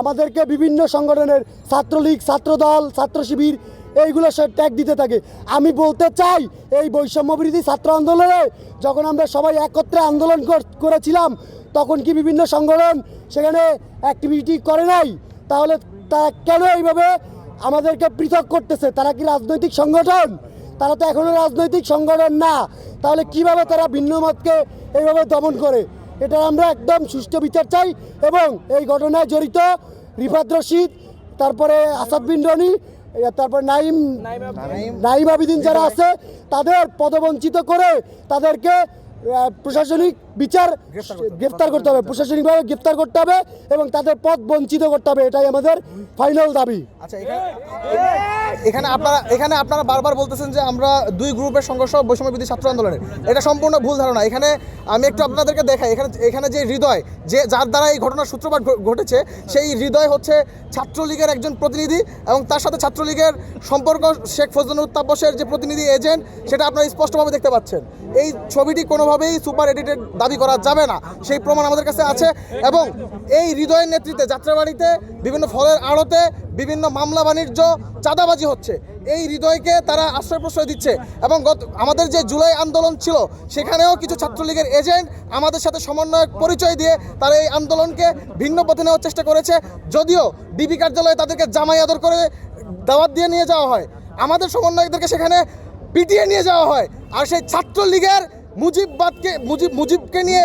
আমাদেরকে বিভিন্ন সংগঠনের ছাত্রলীগ, ছাত্রদল ছাত্র শিবির এইগুলো সব ট্যাগ দিতে থাকে। আমি বলতে চাই, এই বৈষম্য বিরোধী ছাত্র আন্দোলনে যখন আমরা সবাই একত্রে আন্দোলন করেছিলাম, তখন কি বিভিন্ন সংগঠন সেখানে অ্যাক্টিভিটি করে নাই? তাহলে তারা কেন এইভাবে আমাদেরকে পৃথক করতেছে? তারা কি রাজনৈতিক সংগঠন? তারা তো এখনও রাজনৈতিক সংগঠন না। তাহলে কীভাবে তারা ভিন্ন মতকে এইভাবে দমন করে? এটা আমরা একদম সুষ্ঠু বিচার চাই এবং এই ঘটনায় জড়িত রিফাত রশিদ তারপরে আসাদ বিন রনি তারপর নাইম নাইম আবিদিন যারা আছে তাদের পদবঞ্চিত করে তাদেরকে প্রশাসনিক বিচার গ্রেফতার করতে হবে প্রশাসনিকভাবে গ্রেফতার করতে হবে এবং তাদের পথ বঞ্চিত করতে হবে এটাই আমাদের ফাইনাল দাবি। আচ্ছা এখানে আপনারা এখানে আপনারা বারবার বলতেছেন যে আমরা দুই গ্রুপের সংঘর্ষ বৈষম্য বিধি ছাত্র আন্দোলনের। এটা সম্পূর্ণ ভুল ধারণা। এখানে আমি একটু আপনাদেরকে দেখাই। এখানে এখানে যে হৃদয় যে যার দ্বারা এই ঘটনার সূত্রপাত ঘটেছে সেই হৃদয় হচ্ছে ছাত্রলীগের একজন প্রতিনিধি এবং তার সাথে ছাত্রলীগের সম্পর্ক শেখ ফজলুল তাব্বসের যে প্রতিনিধি এজেন্ট সেটা আপনারা স্পষ্টভাবে দেখতে পাচ্ছেন। এই ছবিটি কোনোভাবেই সুপার এডিটেড দাবি করা যাবে না। সেই প্রমাণ আমাদের কাছে আছে এবং এই হৃদয়ের নেতৃত্বে যাত্রাবাড়িতে বিভিন্ন ফলের আড়তে বিভিন্ন মামলা বাণিজ্য চাঁদাবাজি হচ্ছে। এই হৃদয়কে তারা আশ্রয় প্রশ্রয় দিচ্ছে এবং গত আমাদের যে জুলাই আন্দোলন ছিল, সেখানেও কিছু ছাত্রলীগের এজেন্ট আমাদের সাথে সমন্বয়ক পরিচয় দিয়ে তারা এই আন্দোলনকে ভিন্ন পথে নেওয়ার চেষ্টা করেছে। যদিও ডিবি কার্যালয়ে তাদেরকে জামাই আদর করে দাওয়াত দিয়ে নিয়ে যাওয়া হয়, আমাদের সমন্বয়কদেরকে সেখানে পিটিয়ে নিয়ে যাওয়া হয়। আর সেই ছাত্রলীগের মুজিববাদকে মুজিব, মুজিবকে নিয়ে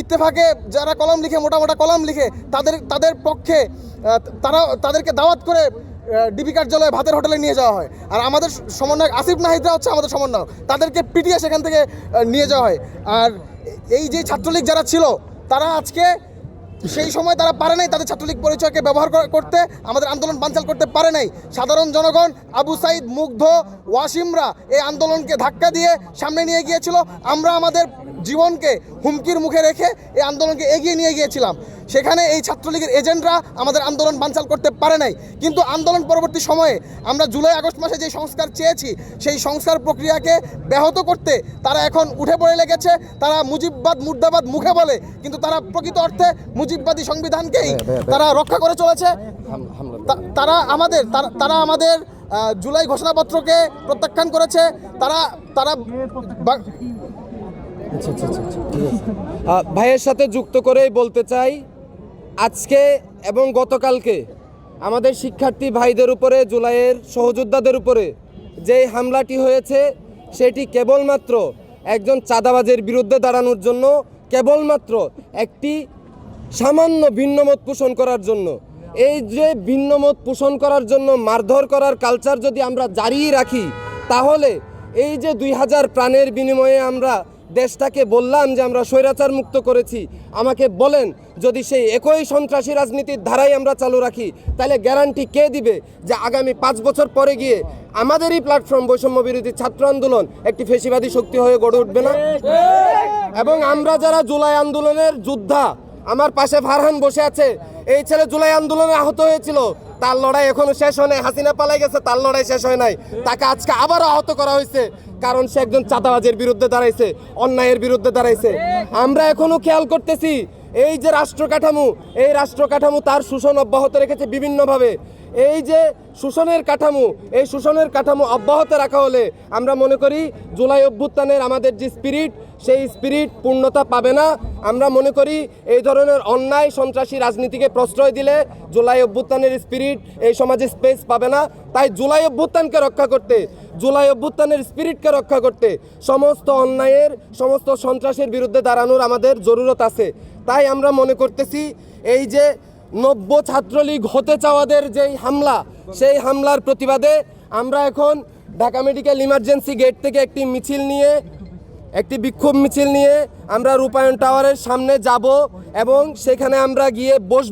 ইত্তেফাকে যারা কলম লিখে, মোটা মোটা কলম লিখে, তাদের তাদের পক্ষে তারা, তাদেরকে দাওয়াত করে ডিবি কার্যালয়ে ভাতের হোটেলে নিয়ে যাওয়া হয়। আর আমাদের সমন্বয়ক আসিফ নাহিদরা হচ্ছে আমাদের সমন্বয়ক। তাদেরকে পিটিয়ে সেখান থেকে নিয়ে যাওয়া হয়। আর এই যে ছাত্রলীগ যারা ছিল, তারা আজকে সেই সময় তারা পারে নাই তাদের ছাত্রলীগ পরিচয়কে ব্যবহার করতে, আমাদের আন্দোলন বানচাল করতে পারে নাই। সাধারণ জনগণ, আবু সাইদ, মুগ্ধ, ওয়াসিমরা এই আন্দোলনকে ধাক্কা দিয়ে সামনে নিয়ে গিয়েছিল। আমরা আমাদের জীবনকে হুমকির মুখে রেখে এই আন্দোলনকে এগিয়ে নিয়ে গিয়েছিলাম। সেখানে এই ছাত্রলীগের এজেন্টরা আমাদের আন্দোলন বানচাল করতে পারে নাই। কিন্তু আন্দোলন পরবর্তী সময়ে আমরা জুলাই আগস্ট মাসে যে সংস্কার চেয়েছি সেই সংস্কার প্রক্রিয়াকে ব্যাহত করতে তারা এখন উঠে পড়ে লেগেছে। তারা মুজিববাদ মুর্দাবাদ মুখে বলে কিন্তু তারা প্রকৃত অর্থে মুজিববাদী সংবিধানকেই তারা রক্ষা করে চলেছে। তারা আমাদের তারা- তারা আমাদের জুলাই ঘোষণাপত্রকে প্রত্যাখ্যান করেছে। তারা তারা ভাইয়ের সাথে যুক্ত করেই বলতে চাই আজকে এবং গতকালকে আমাদের শিক্ষার্থী ভাইদের উপরে, জুলাইয়ের সহযোদ্ধাদের উপরে যেই হামলাটি হয়েছে, সেটি কেবলমাত্র একজন চাঁদাবাজের বিরুদ্ধে দাঁড়ানোর জন্য, কেবলমাত্র একটি সামান্য ভিন্নমত পোষণ করার জন্য। এই যে ভিন্নমত পোষণ করার জন্য, মারধর করার কালচার যদি আমরা জারি রাখি, তাহলে এই যে দুই হাজার প্রাণের বিনিময়ে আমরা দেশটাকে বললাম যে আমরা স্বৈরাচার মুক্ত করেছি, আমাকে বলেন যদি সেই একই সন্ত্রাসী রাজনীতির ধারাই আমরা চালু রাখি, তাহলে গ্যারান্টি কে দিবে যে আগামী পাঁচ বছর পরে গিয়ে আমাদেরই প্ল্যাটফর্ম বৈষম্য বিরোধী ছাত্র আন্দোলন একটি ফেসিবাদী শক্তি হয়ে গড়ে উঠবে না? এবং আমরা যারা জুলাই আন্দোলনের যোদ্ধা, আমার পাশে ফারহান বসে আছে, এই ছেলে জুলাই আন্দোলনে আহত হয়েছিল, তার লড়াই এখনও শেষ হয় নাই, হাসিনা পালাই গেছে, তার লড়াই শেষ হয় নাই। তাকে আজকে আবারও আহত করা হয়েছে, কারণ সে একজন চাঁদাবাজের বিরুদ্ধে দাঁড়াইছে, অন্যায়ের বিরুদ্ধে দাঁড়াইছে। আমরা এখনও খেয়াল করতেছি এই যে রাষ্ট্র কাঠামো এই রাষ্ট্র কাঠামো তার শোষণ অব্যাহত রেখেছে বিভিন্নভাবে। এই যে শোষণের কাঠামো, এই শোষণের কাঠামো অব্যাহত রাখা হলে আমরা মনে করি জুলাই অভ্যুত্থানের আমাদের যে স্পিরিট সেই স্পিরিট পূর্ণতা পাবে না। আমরা মনে করি এই ধরনের অন্যায় সন্ত্রাসী রাজনীতিকে প্রশ্রয় দিলে জুলাই অভ্যুত্থানের স্পিরিট এই সমাজে স্পেস পাবে না। তাই জুলাই অভ্যুত্থানকে রক্ষা করতে, জুলাই অভ্যুত্থানের স্পিরিটকে রক্ষা করতে সমস্ত অন্যায়ের, সমস্ত সন্ত্রাসের বিরুদ্ধে দাঁড়ানোর আমাদের জরুরত আছে। তাই আমরা মনে করতেছি এই যে নব্য ছাত্রলীগ হতে চাওয়াদের যেই হামলা, সেই হামলার প্রতিবাদে আমরা এখন ঢাকা মেডিকেল ইমার্জেন্সি গেট থেকে একটি মিছিল নিয়ে, একটি বিক্ষোভ মিছিল নিয়ে আমরা রূপায়ণ টাওয়ারের সামনে যাব এবং সেখানে আমরা গিয়ে বসব।